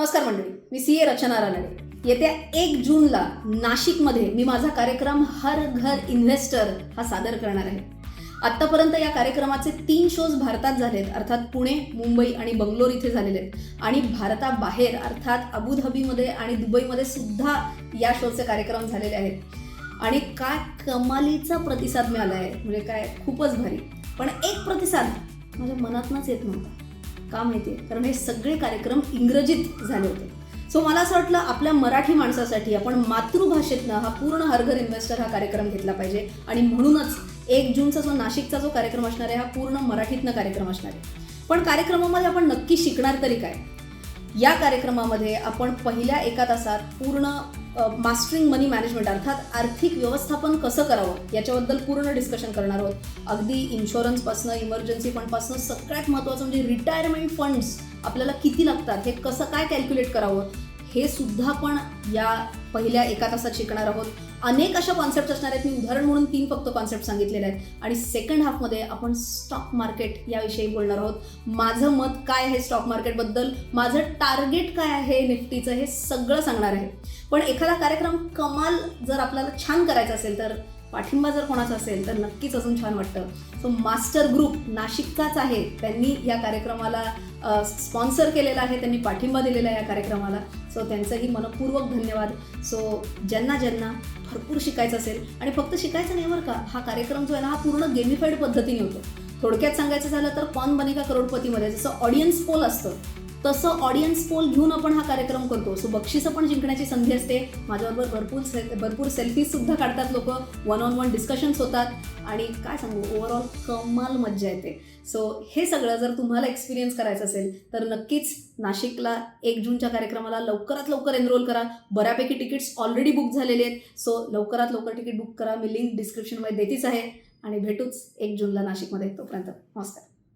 नमस्कार मंडळी मी सी ए रचना रानडे येत्या एक जूनला नाशिकमध्ये मी माझा कार्यक्रम हर घर इन्व्हेस्टर हा सादर करणार आहे. आत्तापर्यंत या कार्यक्रमाचे तीन शोज भारतात झालेत अर्थात पुणे मुंबई आणि बंगलोर इथे झालेले आहेत. आणि भारताबाहेर अर्थात अबुधाबीमध्ये आणि दुबईमध्ये सुद्धा या शोचे कार्यक्रम झालेले आहेत. आणि काय कमालीचा प्रतिसाद मिळाला आहे म्हणजे काय खूपच भारी. पण एक प्रतिसाद माझ्या मनातनच येत नव्हता. का माहिती आहे कारण हे सगळे कार्यक्रम इंग्रजीत झाले होते. सो मला असं वाटलं आपल्या मराठी माणसासाठी आपण मातृभाषेतनं हा पूर्ण हरघर इन्व्हेस्टर हा कार्यक्रम घेतला पाहिजे. आणि म्हणूनच एक जूनचा जो नाशिकचा जो कार्यक्रम असणार आहे हा पूर्ण मराठीतनं कार्यक्रम असणार आहे. पण कार्यक्रमामध्ये आपण नक्की शिकणार तरी काय? या कार्यक्रमामध्ये आपण पहिल्या एका तासात पूर्ण मास्टरिंग मनी मॅनेजमेंट अर्थात आर्थिक व्यवस्थापन कसं करावं याच्याबद्दल पूर्ण डिस्कशन करणार आहोत. अगदी इन्शुरन्सपासनं इमर्जन्सी फंडपासनं सगळ्यात महत्त्वाचं म्हणजे रिटायरमेंट फंड्स आपल्याला किती लागतात हे कसं काय कॅल्क्युलेट करावं हे सुद्धा आपण या पहिल्या एका तासात शिकणार आहोत. अनेक अशा कॉन्सेप्ट असणार आहेत. मी उदाहरण म्हणून तीन फक्त कॉन्सेप्ट सांगितलेले आहेत. आणि सेकंड हाफमध्ये आपण स्टॉक मार्केट याविषयी बोलणार आहोत. माझं मत काय आहे स्टॉक मार्केटबद्दल माझं टार्गेट काय आहे निफ्टीचं? हे सगळं सांगणार आहे. पण एखादा कार्यक्रम कमाल जर आपल्याला छान करायचा असेल तर पाठिंबा जर कोणाचा असेल तर नक्कीच अजून छान वाटतं. सो मास्टर ग्रुप नाशिकचाच आहे. त्यांनी या कार्यक्रमाला स्पॉन्सर केलेला आहे. त्यांनी पाठिंबा दिलेला आहे या कार्यक्रमाला. सो त्यांचंही मनपूर्वक धन्यवाद. सो ज्यांना ज्यांना भरपूर शिकायचं असेल आणि फक्त शिकायचं नाही बरं का हा कार्यक्रम जो आहे ना हा पूर्ण गेमिफाईड पद्धतीने होतो. थोडक्यात सांगायचं झालं तर कॉन बनेगा करोडपतीमध्ये? जसं ऑडियन्स पोल असतं. तसं ऑडियन्स पोल घेऊन आपण हा कार्यक्रम करतो. सो बक्षिसं पण जिंकण्याची संधी असते. माझ्याबरोबर भरपूर से भरपूर सेल्फीजसुद्धा काढतात लोक. वन ऑन वन डिस्कशन्स होतात. आणि काय सांगू ओव्हरऑल कमाल मज्जा येते. सो हे सगळं जर तुम्हाला एक्सपिरियन्स करायचं असेल तर नक्कीच नाशिकला एक जूनच्या कार्यक्रमाला लवकरात लवकर एनरोल करा. बऱ्यापैकी तिकीट्स ऑलरेडी बुक झालेले आहेत. सो लवकरात लवकर तिकीट बुक करा. मी लिंक डिस्क्रिप्शनमध्ये देतीच आहे. आणि भेटूच एक जूनला नाशिकमध्ये तोपर्यंत. नमस्कार.